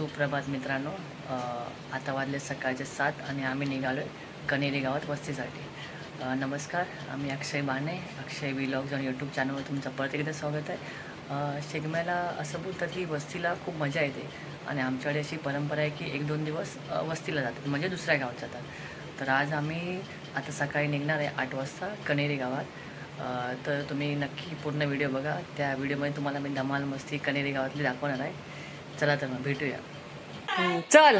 सुप्रभात मित्रांनो. आता वाजले सकाळचे सात आणि आम्ही निघालो आहे कनेरी गावात वस्तीसाठी. नमस्कार आम्ही अक्षय बाणे अक्षय विलॉग्स आणि यूट्यूब चॅनलवर तुमचं परत एकदा स्वागत आहे. शेगम्याला असं बोलतात की वस्तीला खूप मजा येते आणि आमच्याकडे अशी परंपरा आहे की एक दोन दिवस वस्तीला जातात म्हणजे दुसऱ्या गावात जातात. तर आज आम्ही आता सकाळी निघणार आहे आठ वाजता कनेरी गावात. तर तुम्ही नक्की पूर्ण व्हिडिओ बघा. त्या व्हिडिओमध्ये तुम्हाला मी धमाल मस्ती कनेरी गावातली दाखवणार आहे. चला तर मग भेटूया. चल.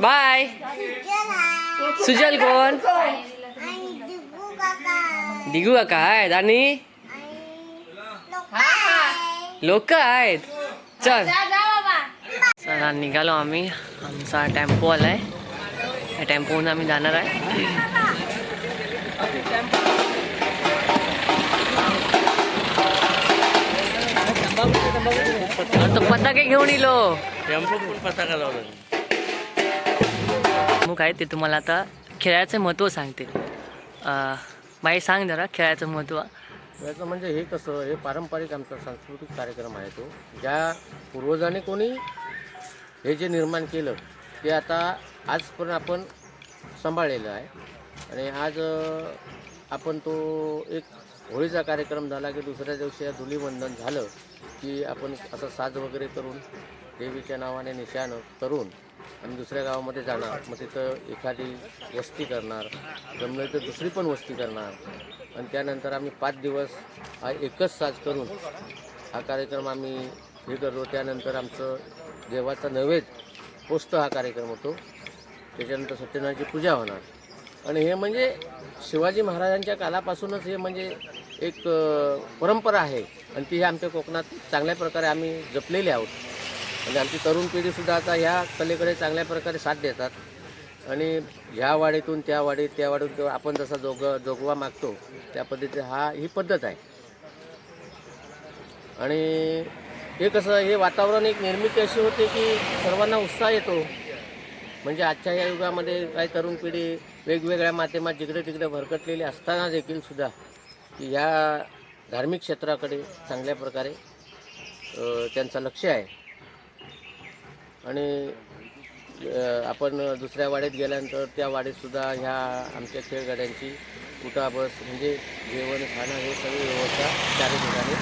बाय. सुजल कोण? दिगू काका आहेत. आणि? लोक आहेत. चल. चला निघालो आम्ही. आमचा टेम्पो आलाय या टेम्पोहून आम्ही जाणार आहे. तो पताके घेऊन इलो. टेम्पो पण पताका लावला मग काय ते तुम्हाला आता खेळाचं महत्त्व सांगते बाई सांग जरा खेळाचं महत्त्व याचं म्हणजे हे कसं हे पारंपरिक आमचा सांस्कृतिक कार्यक्रम आहे तो ज्या पूर्वजांनी कोणी हे जे निर्माण केलं ते आता आजपर्यंत आपण सांभाळलेलं आहे. आणि आज आपण तो एक होळीचा कार्यक्रम झाला की दुसऱ्या दिवशी धुलीवंदन झालं की आपण असं साज वगैरे करून देवीच्या नावाने निशाणं करून आणि दुसऱ्या गावामध्ये जाणार. मग तिथं एखादी वस्ती करणार. जमलं तर दुसरी पण वस्ती करणार. आणि त्यानंतर आम्ही पाच दिवस हा एकच साज करून हा कार्यक्रम आम्ही हे करतो. त्यानंतर आमचं देवाचा नैवेद्य पोचतो हा कार्यक्रम होतो. त्याच्यानंतर सत्यनारायणची पूजा होणार. आणि हे म्हणजे शिवाजी महाराजांच्या कालापासूनच हे म्हणजे एक परंपरा आहे. आणि ती हे आमच्या कोकणात चांगल्या प्रकारे आम्ही जपलेली आहोत. आणि आमची तरुण पिढीसुद्धा आता ह्या कलेकडे चांगल्या प्रकारे साथ देतात. आणि ह्या वाडीतून त्या वाडीत त्या वाडीतून किंवा आपण जसा जोग जोगवा मागतो त्या पद्धतीने हा ही पद्धत आहे. आणि हे कसं हे वातावरण एक निर्मिती अशी होते की सर्वांना उत्साह येतो. म्हणजे आजच्या या युगामध्ये काही तरुण पिढी वेगवेगळ्या माध्यमात जिकडे तिकडे भरकटलेली असताना देखील सुद्धा की ह्या धार्मिक क्षेत्राकडे चांगल्या प्रकारे त्यांचं लक्ष आहे. आणि आपण दुसऱ्या वाडीत गेल्यानंतर त्या वाडीतसुद्धा ह्या आमच्या खेळगाड्यांची उठाबस म्हणजे जेवण खाणं हे सगळी व्यवस्था चारी ठिकाणी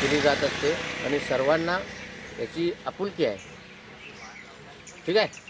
केली जात असते आणि सर्वांना याची आपुलकी आहे. ठीक आहे?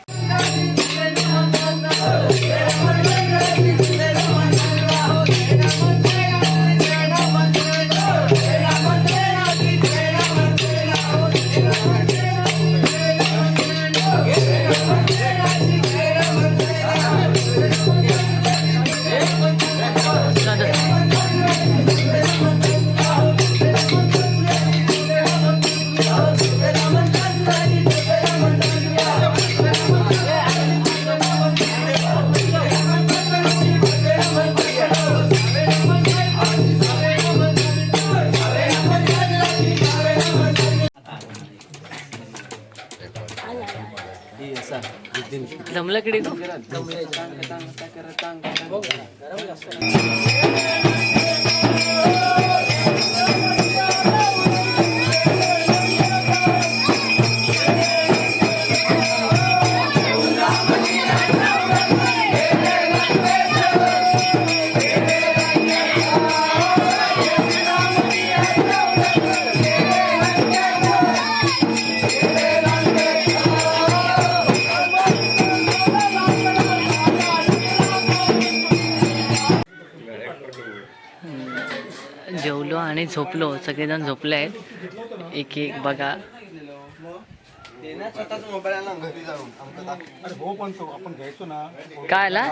जमलं किडी तू जेवलो आणि झोपलो सगळेजण झोपले आहेत. एक एक बघा. स्वतःच मोबाईल आणला घरी जाऊन अरे हो पण तो आपण घ्यायचो ना. काय आला.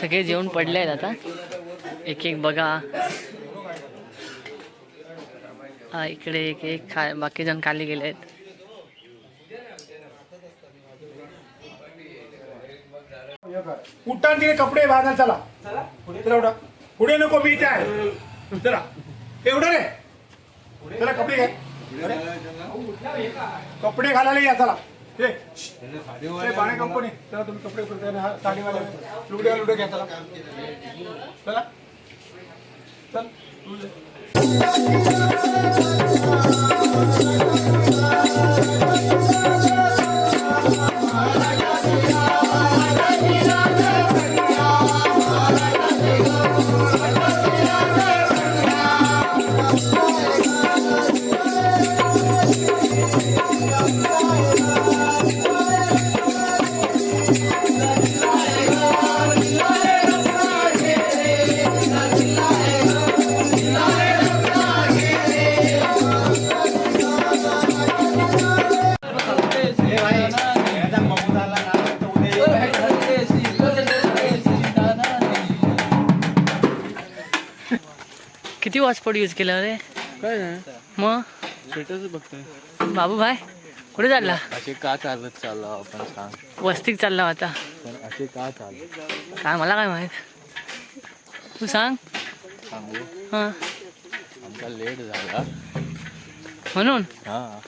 सगळे जेवण पडले आहेत आता. एक एक बघा. हा इकडे एक एक खा बाकी जण खाली गेले आहेत उठा आणि तिने कपडे बांधा चला. चला उठा. पुढे नको मी इथे आहे. चला. एवढं रे. चला कपडे घ्या अरे. कपडे घालायला या चला. हे हे बाणे कंपनी. चला तुम्ही कपडे हा साडीवाले. लुगड्या लुगडे घ्या चला. चला. हॉटस्पॉट यूज केलं रे. काय नाही. मग? स्टेटस बघतोय. बाबू भाई कुठे चालला? असे का चालत चाललो आपण सांग. वस्तीत चालला होता. पण असे का चालत? काय मला काय माहीत? तू सांग. सांगू? हां. आमचा लेट झाला. म्हणून? हा.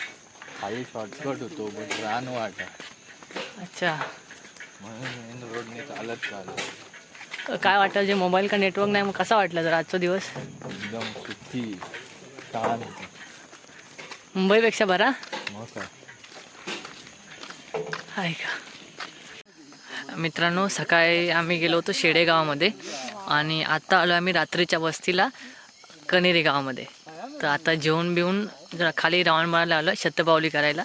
खाली शॉर्टकट होतो पण रान वाट. अच्छा. म्हणून मेन रोडने चालत चाललो काय वाटलं जे मोबाईल का नेटवर्क नाही मग कसा वाटला जर आजचा दिवस? एकदम सुखी छान मुंबईपेक्षा बरा? आहे का? मित्रांनो सकाळी आम्ही गेलो होतो शेडे गावामध्ये आणि आता आलो आम्ही रात्रीच्या वस्तीला कनेरी गावामध्ये तर आता जेवण बिवून जरा खाली रावण मारायला आलो शतपावली करायला.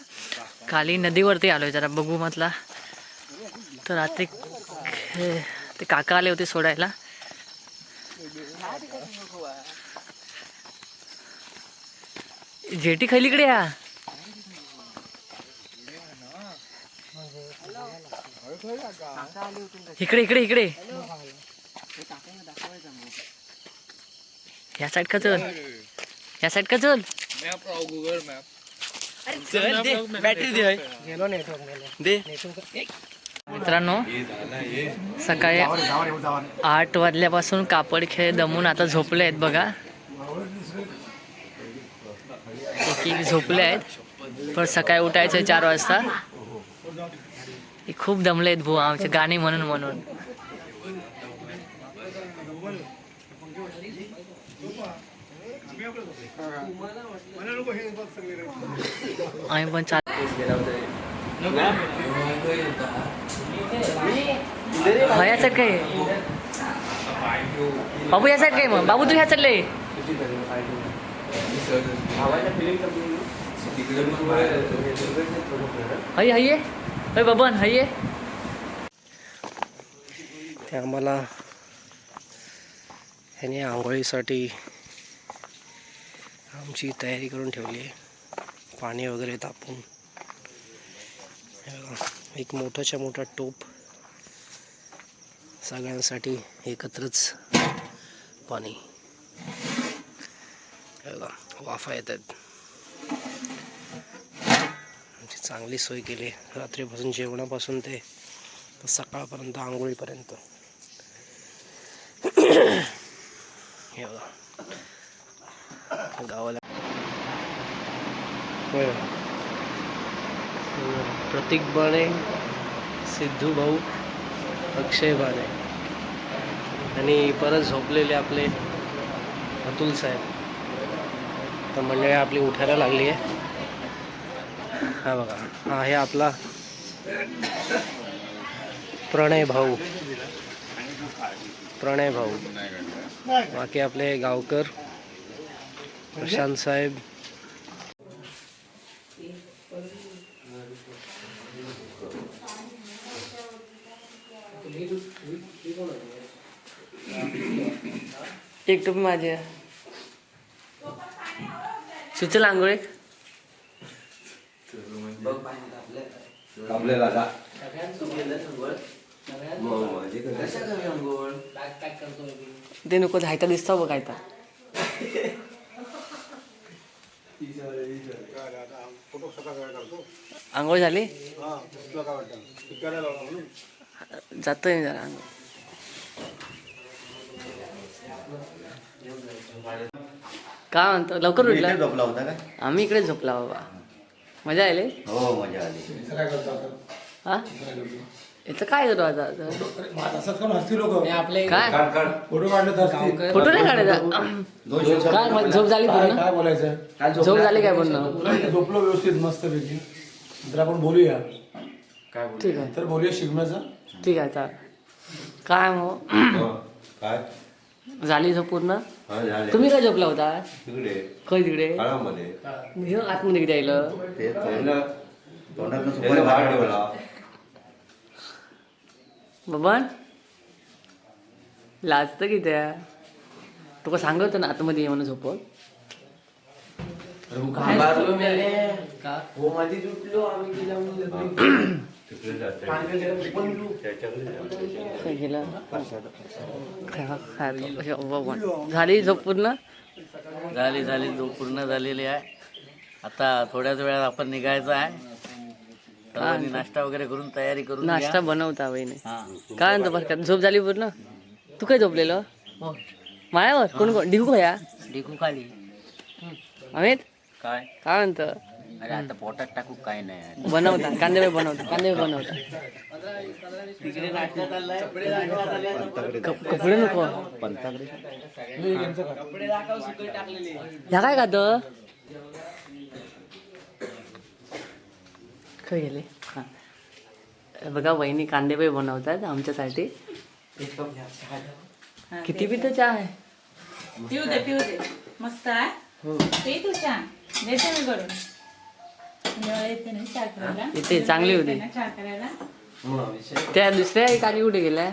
खाली नदीवरती आलो जरा बघू म्हटला. तर रात्री ते काका आले होते सोडायला. जेटी खैलीकडे या. इकडे इकडे इकडे. या साईड का चल. या साईड का चल बॅटरी दे. दे. मित्रांनो सकाळी आठ वाजल्यापासून कापड खेळ दमून आता झोपले आहेत बघा. एक एक झोपले आहेत. पण सकाळी उठायचं चार वाजता. खूप दमले आहेत भू आमचे गाणे म्हणून म्हणून. आम्ही पण चाल या साईड काय बाबू या साईड काय मग. बाबू तू ह्या चालले हय हय हय बबन हय ते आम्हाला ह्याने आंघोळीसाठी आमची तयारी करून ठेवली आहे. पाणी वगैरे तापून. एक मोठाच्या मोठा टोप सगळ्यांसाठी एकत्रच पाणी. वाफा येत आहेत चांगली सोय केली. रात्रीपासून जेवणापासून ते सकाळपर्यंत आंघोळीपर्यंत. हे बघा गावाला होय. प्रतीक बाणे सिद्धू भाऊ अक्षय बाणे. आणि परत झोपलेले आपले अतुल साहेब. तर मंडळी आपली उठायला लागली आहे. हा बघा हा आहे आपला प्रणय भाऊ. प्रणय भाऊ. बाकी आपले गावकर प्रशांत साहेब एक टोपी माझी. सुचल आंघोळ एक? ते नको धायता दिसतो बघ काढतो आंघोळ झाली जातोय जरा आंघोळ काय म्हणतो? लवकर उठला? झोपला होता का आम्ही इकडे झोपला बाबा. मजा आली? हो मजा आली. हा? याचं काय करू आता? असंच करून हसती लोक आपले काय फोटो नाही काढायचा? काय मग झोप झाली काय पूर्ण? काय बोलायचं? झोप झाली काय पूर्ण? झोपलो व्यवस्थित मस्त पैकी. तर आपण बोलूया. ठीक आहे. तर बोलूया शिकण्याचं ठीक आहे चाल काय मग? काय? झाली झोप पूर्ण? हा झाले. तुम्ही काय झोपला होता? तिकडे. काय तिकडे? काळामध्ये आतमध्ये किती आलं ते तोंडात तोंडात सुपारी बाहेर ठेवला. बाबा लाजतं की त्या? तुका सांगत होतं ना आतमध्ये ये म्हणून झोपत तिकडे जाते त्याच्याकडे जाते. काय केलं काय- झाली झोप पूर्ण? झाली झाली. झोप पूर्ण झालेली आहे. आता थोड्याच वेळात आपण निघायचं आहे. नाश्ता वगैरे करून तयारी करून. नाश्ता बनवता वहिनी. हा. काय म्हणतो बरं का झोप झाली पूर्ण? तू काय झोपलेलं? मायावर? कोण कोण? डिगू या? डिकू खाली. अमित? काय? काय म्हणतो? अरे आता पोटात टाकू काय नाही बनवता कांदे पोहे बनवता कांदे पोहे बनवता तिकडे नाश्ता चाललाय कप- कपडे नको. ह्या काय खात? काय गेले. हा. हे बघा वहिनी कांदे पोहे बनवतात आमच्यासाठी. किती पितो चहा? आहे पिऊ दे पिऊ दे. मस्त आहे हो. पे तू छान देते मी करून मला येते ना चहा करायला इथे चांगली होती. करायला. त्या दुसऱ्या एक कुठे गेल्या?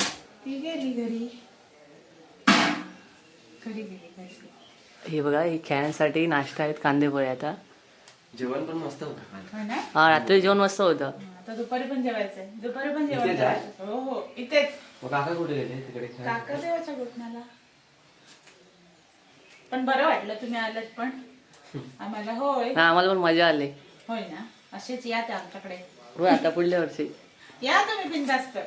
हे बघा हे खेळण्यासाठी नाश्ता आहेत कांदे पोहे आता हो. ना? हा रात्री जेवण मस्त होतं. आता दुपारी पण जेवायचंय दुपारी पण जेवण करायचं. हो हो इथेच. काका कुठे गेले? तिकडे काका देवाच्या गोठण्याला. पण बरं वाटलं तुम्ही आलात पण. आम्हाला होय. हा आम्हाला पण मजा आली. होय ना? असेच या ते आमच्याकडे. हो आता पुढल्या वर्षी. या तुम्ही बिनधास्त.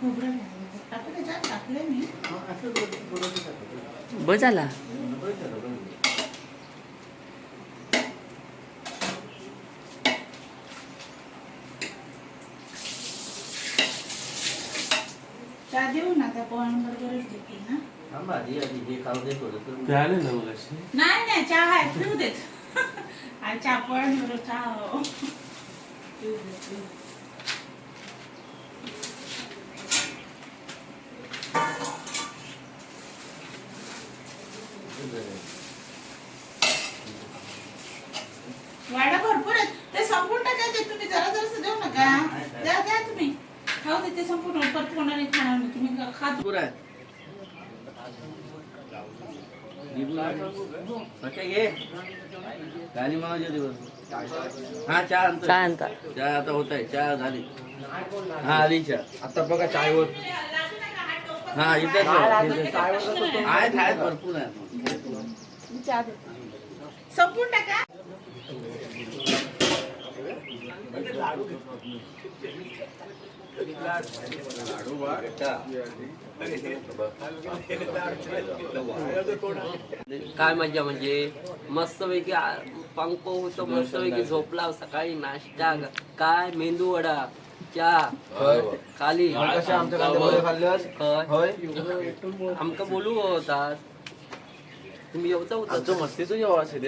खोबरं घालायचं. टाकू त्याच्यात टाकले मी. बस झाला. चहा देऊ ना त्या पोहांबरोबरच देते ना. आधी आधी हे खाऊ दे थोडं नाही नाही चहा आहे पिऊ देत आणि चहा पोळ्यांबरोबर चहा हो. पिऊ दे पिऊ दे. वाडा भरपूर आहेत ते संपून टाकायचे तुम्ही जरा जरा देऊ नका द्या द्या तुम्ही खाऊ दे ते संपूर्ण परत कोणाने खाणार नाही तुम्ही खात पुरा आहे. निघून आले. ओके, घे. गाणी मावाच्या दिवस हा चहा आणतो काय आणता. चहा आता होत आहे चहा झाली. हा आली चहा. आता बघा चायवर हा इथेच आहे. आहेत आहेत भरपूर आहे चहा देते. संपून टाका. काय मजा म्हणजे? मस्तपैकी पंख होतो मस्तपैकी झोपला सकाळी नाश्ता काय मेंदू वडा चहा खाली आमका बोलू होता तुम्ही येऊचा होता? मस्तीचं जेव्हा असेल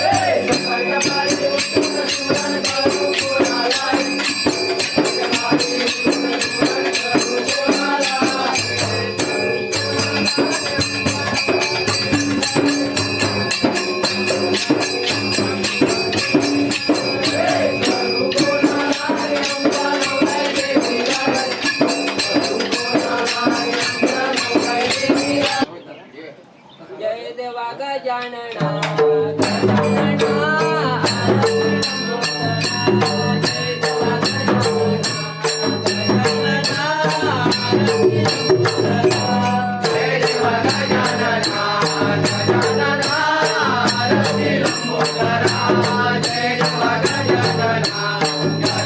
जय జయ జయ జయ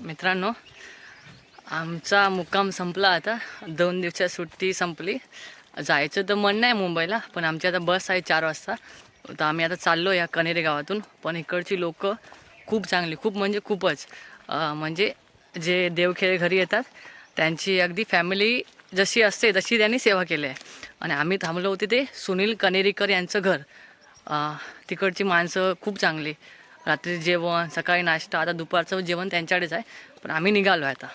मित्रांनो आमचा मुक्काम संपला आता. दोन दिवसात सुट्टी संपली. जायचं तर मन नाही मुंबईला पण आमची आता बस आहे चार वाजता. तर आम्ही आता चाललो या कनेरी गावातून. पण इकडची लोक खूप चांगली खूप म्हणजे खूपच. म्हणजे जे देवखेळे घरी येतात त्यांची अगदी फॅमिली जशी असते तशी त्यांनी सेवा केली आहे. आणि आम्ही थांबलो होते ते सुनील कनेरीकर यांचं घर. तिकडची माणसं खूप चांगली. रात्री जेवण सकाळी नाश्ता आता दुपारचं जेवण त्यांच्याकडेच आहे. पण आम्ही निघालो आहे आता.